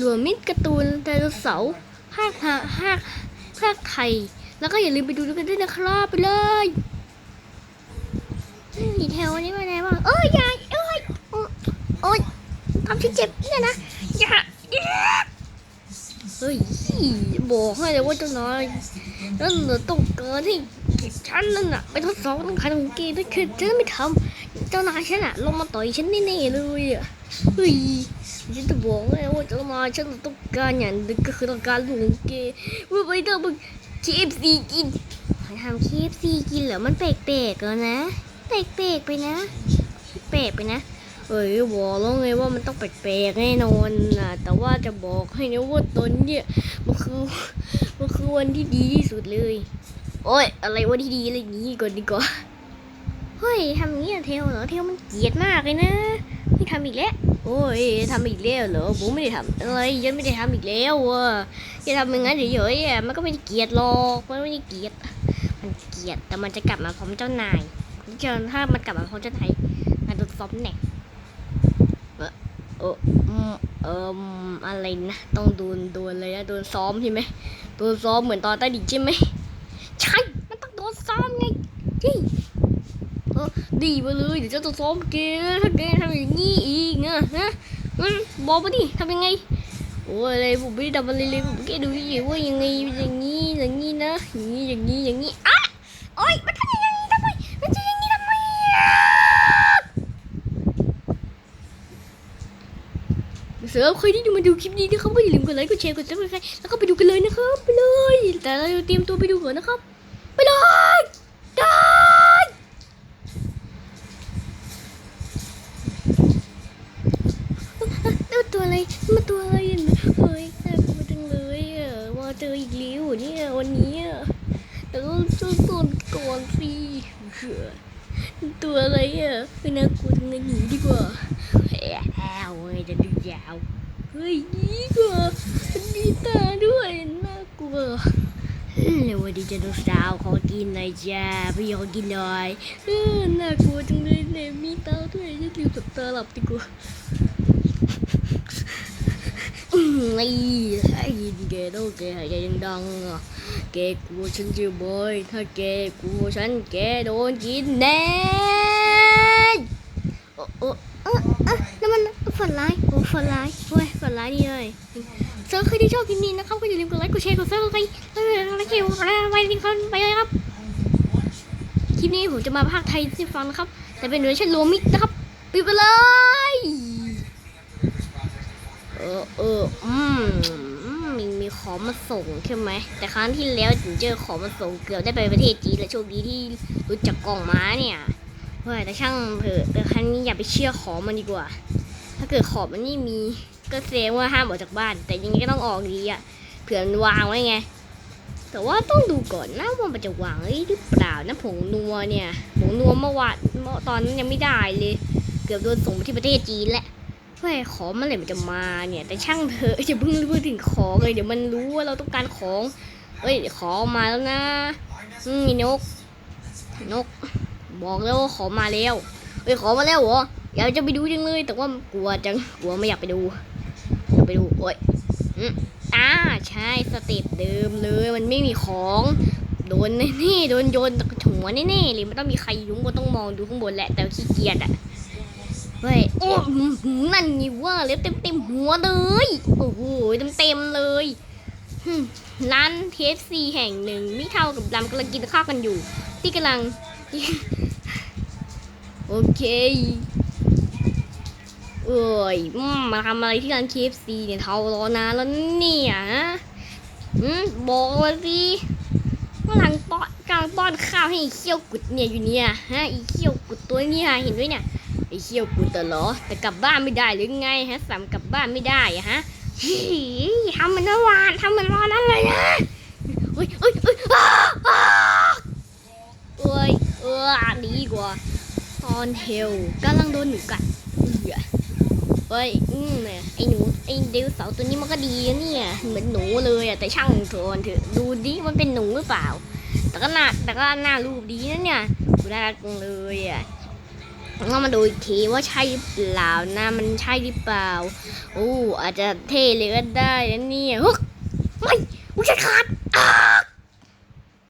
รวมมิตรการ์ตูนไดโนเสาร์ภาคภาคภาคภาคไทย แล้วก็อย่าลืมไปดูกันด้วยนะครับไปเลยอีแถวนี้มาไหนบ้างเอ้ยอย่าเอ้ยโอ๊ยโอ๊ยทำฉันเจ็บเนี่ยนะอย่าเฮ้ยบอกให้เลยว่าเจ้านายนั่นน่ะต้องเกิดที่ฉันนั่นน่ะไปทดสอบต้องขายของเกย์ด้วยคือฉันไม่ทำเจ้านายฉันอะลงมาต่อยฉันแน่ๆเลยอะเฮ้ย ฉันจะบอกเลยว่าจ้านาฉันต้องการอย่างหนึงก็คือต้องการลูกของเกย์ว่าไปทำ KFC กินทำ KFC กินเหรอมันแปลกๆแล้วนะแปลกๆไปนะแปลกไปนะเอ้ยบอกแล้วไงว่ามันต้องแปลกๆแน่นอนนะแต่ว่าจะบอกให้นะว่าตอนเนี้ยมันคือมันคือวันที่ดีที่สุดเลย โอ้ยอะไรวันที่ดีอะไรนี้ก่อนดีกว่าเฮ้ยทำอย่างนี้อะเทลเหรอเทลมันเกลียดมากเลยนะนี่ทำอีกแล้ว โอ้ยทำอีกแล้วเหรอผมไม่ได้ทำอะไรฉันไม่ได้ทำอีกแล้วอะจะทำอย่างนั้นเฉยๆอะมันก็ไม่ได้เกลียดหรอกมันไม่ได้เกลียด มันเกลียดแต่มันจะกลับมาพร้อมเจ้านายเจอถ้ามันกลับมาพร้อมเจ้านายมันโดนซ้อมแน่เออเอออืมเอออะไรนะต้องโดนโดนเลยนะโดนซ้อมใช่ไหมโดนซ้อมเหมือนตอนใต้ดินใช่ไหมใช่มันต้องโดนซ้อมไงที่ ดีมาเลยเดี๋ยวจะต้องซ้อมเกมถ้าเกมทำอย่างนี้อีกนะฮะบอกมาดิทำยังไงโอ้ยอะไรผมไม่ได้ทำอะไรเลยผมแค่ดูอยู่ว่ายังไงอย่างนี้อย่างนี้นะอย่างนี้อย่างนี้อย่างนี้อะโอ้ยมันทำอย่างนี้ทำไมมันจะอย่างนี้ทำไมเสือใครที่ดูมาดูคลิปนี้นะครับก็อย่าลืมกดไลค์กดแชร์กดซับสไครต์แล้วก็ไปดูกันเลยนะครับไปเลย แต่เราเตรียมตัวไปดูก่อนนะครับไปเลยได้ แล้วตัวอะไร มาตัวอะไรอะเฮ้ยน่ากลัวจังเลยอะมาเจออีกแล้วเนี่ยวันนี้อะแต่ก็สู้ตนก่อนสิเหือตัวอะไรอะไม่น่ากลัวจังเลยหนีดีกว่าแอ้วเว้ยจะดูยาวเฮ้ยดีกว่ามีตาด้วยน่ากลัวเร็ววันนี้จะดูสาวขอกินหน่อยจ้าพี่ขอกินหน่อยเออน่ากลัวจังเลยเนี่ยมีตาด้วยจะลืมสับตาหลับดีกว่า ไอ้ไอ้แกต้องแกหายใจดังอะแกกลัวฉันจะบอยถ้าแกกลัวฉันแกโดนกินแน่โอ้โอ้เออเออนั่นมันฝันร้ายโอ้ฝันร้ายเว้ยฝันร้ายดีเลยเซอร์ใครที่ชอบคลิปนี้นะครับก็อย่าลืมกดไลค์กดแชร์กดซับสไครต์แล้วก็แล้วก็ไปดิคนไปเลยครับคลิปนี้ผมจะมาภาคไทยให้ฟังนะครับ แต่เป็นเวอร์ชันโรมิกนะครับไปเลย เออเอออืมมีมีของมาส่งใช่ไหม แต่ครั้งที่แล้วถึงเจอของมาส่งเกือบได้ไปประเทศจีนและโชคดีที่รู้จักกล่องม้าเนี่ยเฮ้ยแต่ช่างเถอะแต่ครั้งนี้อย่าไปเชื่อของมันดีกว่า ถ้าเกิดของมันไม่มีก็แสดงว่าห้ามออกจากบ้าน แต่ยังไงก็ต้องออกดีอะเผื่อมันวางไว้ไง แต่ว่าต้องดูก่อนนะว่ามันจะวางหรือเปล่านะผงนัวเนี่ยผงนัวเมื่อวานเมื่อตอนนั้นยังไม่ได้เลย เกือบโดนส่งไปที่ประเทศจีนแล้ว เฮ้ยของเมื่อไหร่มันจะมาเนี่ย แต่ช่างเถอะอย่าเพิ่งพูดถึงของเลยเดี๋ยวมันรู้ว่าเราต้องการของเอ้ยของมาแล้วนะอืมมีนก นก บอกแล้วว่าของมาแล้วเอ้ยของมาแล้วเหรออยากจะไปดูจังเลย แต่ว่ากลัวจังกลัวไม่อยากไปดูอยากไปดูโอ้ยอืมอ่าใช่สเต็ปเดิมเลยมันไม่มีของโดนแน่โดนโยนหัวแน่ๆเลยมันต้องมีใครยุ่ข้งบนต้องมองดูข้างบนแหละแต่ขี้เกียจอะ เฮ้ยโอ้นั่นไงว่าแล้วเต็มเต็มหัวเลย โอ้โหเต็มเต็มเลยร้านเคฟซีแห่งหนึ่งมิเท่ากับดำกำลังกินข้าวกันอยู่ ที่กำลัง โอเคเอ้ยมาทำอะไรที่ร้านเคฟซีเนี่ยเท่ารอนานแล้วเนี่ยฮะอืมบอกมาสิกำลังป้อนกำลังป้อนข้าวให้อีเขี้ยวกุดเนี่ยอยู่เนี่ยฮะอีเขี้ยวกุดตัวเนี้เห็นด้วยเนี่ย ไอ้เขี้ยวกูตะเหรอแต่กลับบ้านไม่ได้หรือไงฮะสามกลับบ้านไม่ได้อะฮะฮีทำมันเมื่อวานทำมือนรอนั้นเลยนะเฮ้ยเฮ้ยเฮ้ยอ้าอ้าเอ้ยเออดีกว่าตอนเทลกำลังโดนหนูกัดเอ้ยอืมเนี่ยไอ้หนูไอ้เดวเสาตัวนี้มันก็ดีนะเนี่ยเหมือนหนูเลยอะแต่ช่างเถอะเถอะดูดิมันเป็นหนูหรือเปล่า แต่ก็น่าแต่ก็น่ารูปดีนะเนี่ยดูน่ารักเลยอะ เรามาดูอีกทีว่าใช่หรือเปล่านะมันใช่หรือเปล่าโอ้อาจจะเท่เลยก็ได้นะเนี่ยฮึไม่อุ้ยจะขาด